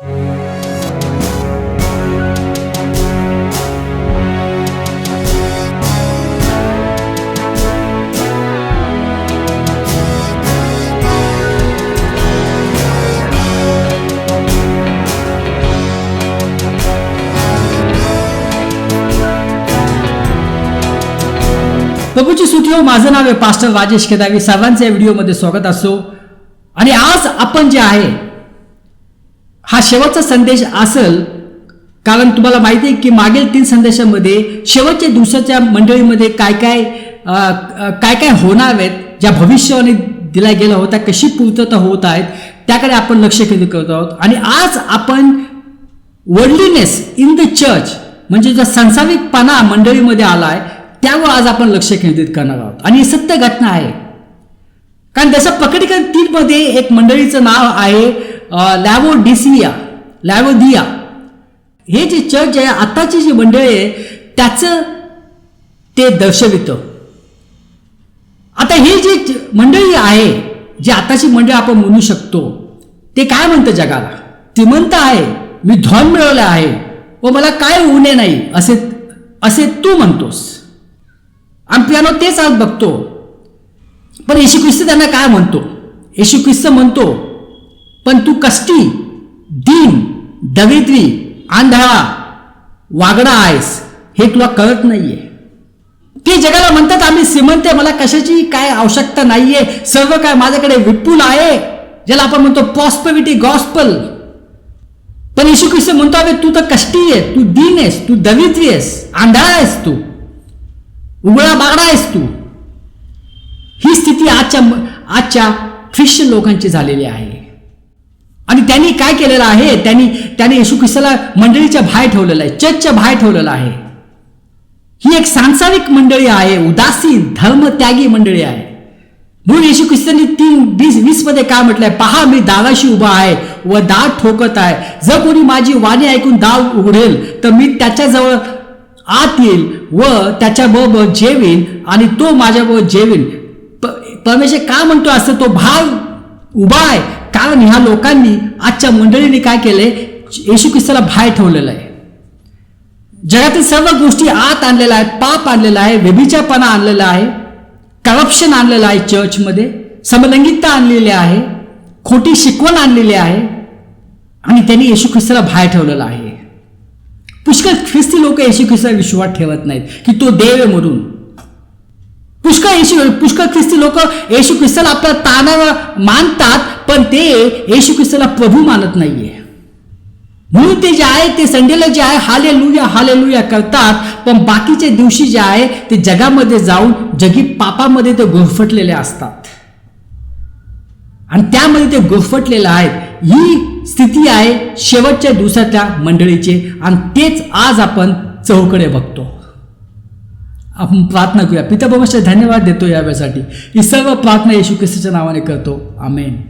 प्रभूची सुटी हो. माझं नाव आहे पास्टर राजेश केदावी सर्वांचं या व्हिडिओमध्ये स्वागत असो. आणि आज आपण जे आहे हा शेवटचा संदेश असेल कारण तुम्हाला माहिती आहे की मागील तीन संदेशामध्ये शेवटच्या दिवसाच्या मंडळीमध्ये काय काय काय काय होणार आहेत ज्या भविष्यवाणी दिला गेला होता कशी पूर्तता होत आहेत त्याकडे आपण लक्ष केंद्रित करत आहोत. आणि आज आपण वर्ल्डलीनेस इन द चर्च म्हणजे जो संसारिकपणा मंडळीमध्ये आलाय त्यावर आज आपण लक्ष केंद्रित करणार आहोत. आणि ही सत्य घटना आहे. कारण जसं प्रकटीकरण तीनमध्ये एक मंडळीचं नाव आहे लॅवोडिसिया लॅवोदिया हे जे चर्च आहे आताची जी मंडळी आहे त्याचं ते दर्शवितं. आता हे जे मंडळी आहे जे आताची मंडळी आपण म्हणू शकतो ते काय म्हणतं जगाला? श्रीमंत आहे मी धन मिळवलं आहे व मला काय उणे नाही असे असे तू म्हणतोस. पियानो तेच आज बघतो. पण येशू ख्रिस्त त्यांना काय म्हणतो? येशू ख्रिस्त म्हणतो पण तू कष्टी दीन दरिद्री आंधळा वागडा आहेस हे तुला कळत नाहीये. ते जगाला म्हणतात आम्ही श्रीमंत आहे मला कशाची काय आवश्यकता नाहीये सर्व काय माझ्याकडे विपुल आहे ज्याला आपण म्हणतो पॉस्पविटी गॉस्पल पण येशू ख्रिस्त म्हणतो अरे तू तर कष्टी आहे तू दीन आहेस तू दरिद्री आहेस आंधळा आहेस तू उघडा बागडा आहेस तू. ही स्थिती आजच्या आजच्या ख्रिश्चन लोकांची झालेली आहे. आणि त्यांनी काय केलेलं आहे? त्यांनी त्याने येशू ख्रिस्ताला मंडळीच्या बाहेर ठेवलेलं आहे चर्चच्या बाहेर ठेवलेलं आहे. ही एक सांसारिक मंडळी आहे उदासीन धर्मत्यागी मंडळी आहे. म्हणून येशू ख्रिस्तांनी तीन वीस वीसमध्ये काय म्हटलंय? पहा मी दाराशी उभा आहे व दार ठोकत आहे. जर कोणी माझी वाणी ऐकून दार उघडेल तर मी त्याच्याजवळ आत येईल व त्याच्याबरोबर जेवीन आणि तो माझ्याबरोबर जेवीन. परमेश्वर का म्हणतो असं? तो भाग उभा आहे. कारण ह्या लोकांनी आजच्या मंडळीने काय केलंय? येशू ख्रिस्ताला बाहेर ठेवलेलं आहे. जगातील सर्व गोष्टी आत आणलेल्या आहेत पाप आणलेला आहे व्यभिचारपणा आणलेला आहे करप्शन आणलेलं आहे चर्चमध्ये समलैंगिकता आणलेली आहे खोटी शिकवण आणलेली आहे आणि त्यांनी येशू ख्रिस्ताला बाहेर ठेवलेला आहे. पुष्कळ ख्रिस्ती लोक येशू ख्रिस्ता विश्वास ठेवत नाहीत की तो देव म्हणून. पुष्कळ येशू पुष्कळ ख्रिस्ती लोक येशू ख्रिस्ताला आपल्या तानावर मानतात पण ते येशू ख्रिस्ताला प्रभू मानत नाहीये. म्हणून ते जे आहे ते संडेला जे आहे हाले लुया हाले लुया करतात पण बाकीच्या दिवशी जे आहे ते जगामध्ये जाऊन जगी पापामध्ये ते गुरफटलेले असतात. आणि त्यामध्ये ते गुरफटलेले आहेत. ही स्थिती आहे शेवटच्या दिवसातल्या मंडळीची आणि तेच आज आपण चौकडे बघतो. आपण प्रार्थना करूया. पिता बाबाचे धन्यवाद देतो या वेळेसाठी ही सर्व प्रार्थना येशू ख्रिस्ताच्या नावाने करतो. आमेन.